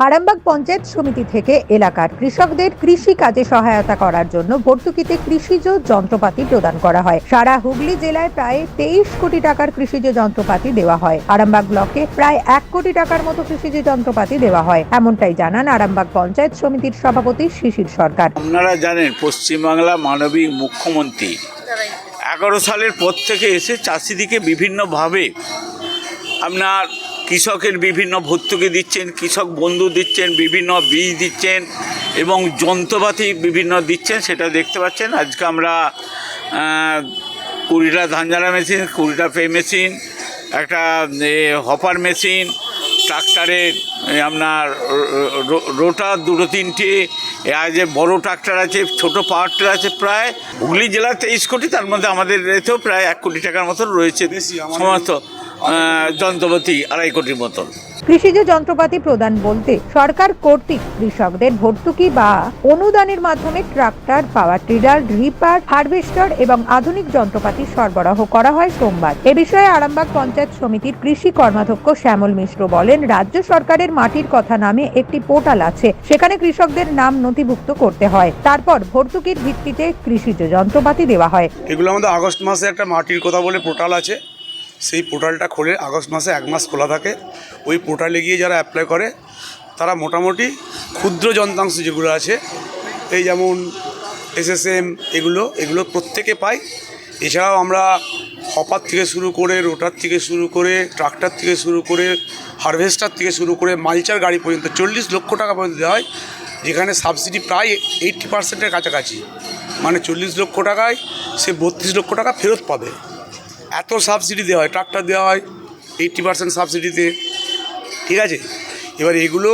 আরামবাগ পঞ্চায়েত সমিতি থেকে এলাকার কৃষকদের কৃষি কাজে সহায়তা করার জন্য ভর্তুকিতে কৃষিজ যন্ত্রপাতি প্রদান করা হয়। সারা হুগলি জেলায় প্রায় তেইশ কোটি টাকার কৃষিজ যন্ত্রপাতি দেওয়া হয়। আরামবাগ ব্লকে প্রায় এক কোটি টাকার মতো কৃষিজ যন্ত্রপাতি দেওয়া হয়। এমনটাই জানান আরামবাগ পঞ্চায়েত সমিতির সভাপতি শিশির সরকার। আপনারা জানেন, পশ্চিমবাংলা মানবিক মুখ্যমন্ত্রী। এগারো সালের পর থেকে এসে চাষিদিকে বিভিন্নভাবে আপনার কৃষকের বিভিন্ন ভর্তুকি দিচ্ছেন কৃষক বন্ধু দিচ্ছেন বিভিন্ন বীজ দিচ্ছেন এবং যন্ত্রপাতি বিভিন্ন দিচ্ছেন সেটা দেখতে পাচ্ছেন। আজকে আমরা কুড়িটা ধান ঝাড়া মেশিন কুড়িটা পে মেশিন একটা হপার মেশিন ট্রাক্টারের আপনার রোটার দুটো তিনটে যে বড় ট্রাক্টর আছে ছোট পাওয়ার টিলার আছে প্রায় হুগলি জেলার তেইশ কোটি তার মধ্যে আমাদের এতেও প্রায় এক কোটি টাকার মতন রয়েছে। সমস্ত যন্ত্রপাতি আড়াই কোটির মতন। কৃষিজ যন্ত্রপাতি প্রদান বলতে সরকার কর্তৃক কৃষকদের ভর্তুকি বা অনুদানের মাধ্যমে tractor power tiller reaper harvester এবং আধুনিক যন্ত্রপাতি সরবরাহ করা হয় সোমবার। এ বিষয়ে আরামবাগ পঞ্চায়েত সমিতির কৃষি কর্মাধ্যক্ষ শ্যামল মিশ্র বলেন রাজ্য সরকারের মাটির কথা নামে একটি পোর্টাল আছে সেখানে কৃষকদের নাম নথিভুক্ত করতে হয়। তারপর ভর্তুকির ভিত্তিতে কৃষিজ যন্ত্রপাতি দেওয়া হয়। এগুলো আমাদের আগস্ট মাসে একটা মাটির কথা বলে পোর্টাল আছে। সেই পোর্টালটা খোলে, আগস্ট মাসে এক মাস খোলা থাকে। ওই পোর্টালে গিয়ে যারা অ্যাপ্লাই করে, তারা মোটামুটি ক্ষুদ্র যন্ত্রাংশ যেগুলো আছে, এই যেমন এসএসএম এগুলো এগুলো প্রত্যেকে পায়। এছাড়াও আমরা হপার থেকে শুরু করে রোটার থেকে শুরু করে ট্রাক্টর থেকে শুরু করে হারভেস্টার থেকে শুরু করে মালচার গাড়ি পর্যন্ত, চল্লিশ লক্ষ টাকা পর্যন্ত দেওয়া হয়, যেখানে সাবসিডি প্রায় এইটটি পার্সেন্টের কাছাকাছি। মানে চল্লিশ লক্ষ টাকায় সে বত্রিশ লক্ষ টাকা ফেরত পাবে। এত সাবসিডি দেওয়া হয় ট্রাক্টর দেওয়া হয় এইট্টি পার্সেন্ট সাবসিডিতে ঠিক আছে? এবার এগুলো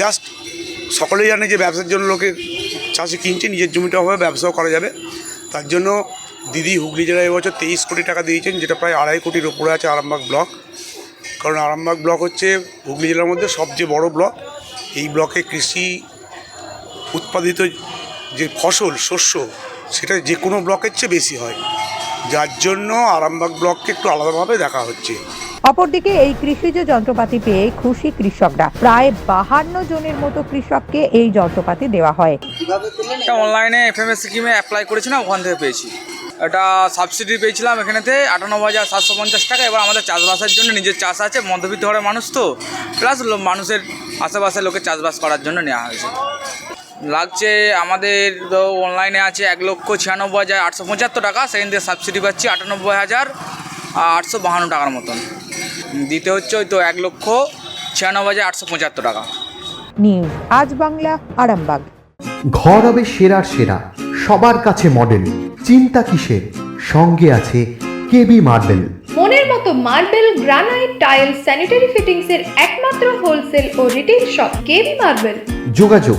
জাস্ট সকলেই জানে যে ব্যবসার জন্য লোকে চাষি কিনছে, নিজের জমিটা হবে, ব্যবসাও করা যাবে। তার জন্য দিদি হুগলি জেলায় এবছর তেইশ কোটি টাকা দিয়েছেন, যেটা প্রায় আড়াই কোটির ওপরে আছে আরামবাগ ব্লক। কারণ আরামবাগ ব্লক হচ্ছে হুগলি জেলার মধ্যে সবচেয়ে বড় ব্লক। এই ব্লকে কৃষি উৎপাদিত যে ফসল, শস্য, সেটা যে কোনো ব্লকের চেয়ে বেশি হয়। যার জন্য আরামবাগ ব্লককে একটু আলাদাভাবে দেখা হচ্ছে। অপরদিকে এই কৃষিজ যন্ত্রপাতি পেয়ে খুশি কৃষকরা। প্রায় বাহান্ন জনের মতো কৃষককে এই যন্ত্রপাতি দেওয়া হয়। এটা অনলাইনে এফএমএস স্কিমে অ্যাপ্লাই করেছিলাম ওখান থেকে পেয়েছি। এটা সাবসিডি পেয়েছিলাম এখানেতে আটানব্বই হাজার সাতশো পঞ্চাশ টাকা এবার আমাদের চাষবাসের জন্য নিজের চাষ আছে মধ্যবিত্ত ঘরের মানুষ তো প্লাস মানুষের আশেপাশে লোকে চাষবাস করার জন্য নেওয়া হয়েছে। লাগছে আমাদের তো অনলাইনে আছে এক লক্ষ ছিয়ানব্বই হাজার আটশো পঁচাত্তর টাকা। সেখান থেকে সাবসিডি পাচ্ছি আটানব্বই হাজার আটশো বাহান্ন টাকার মতন। দিতে হচ্ছে ওই তো এক লক্ষ ছিয়ানব্বই হাজার আটশো পঁচাত্তর টাকা। নিউজ আজ বাংলা আরামবাগ। ঘর হবে সেরার সেরা সবার কাছে মডেল চিন্তা কিসের? সঙ্গে আছে কেবি মার্বেল। মনের মতো marble granite tile sanitary fittings এর একমাত্র হোলসেল ও রিটেল শপ কেবি মার্বেল। যোগাযোগ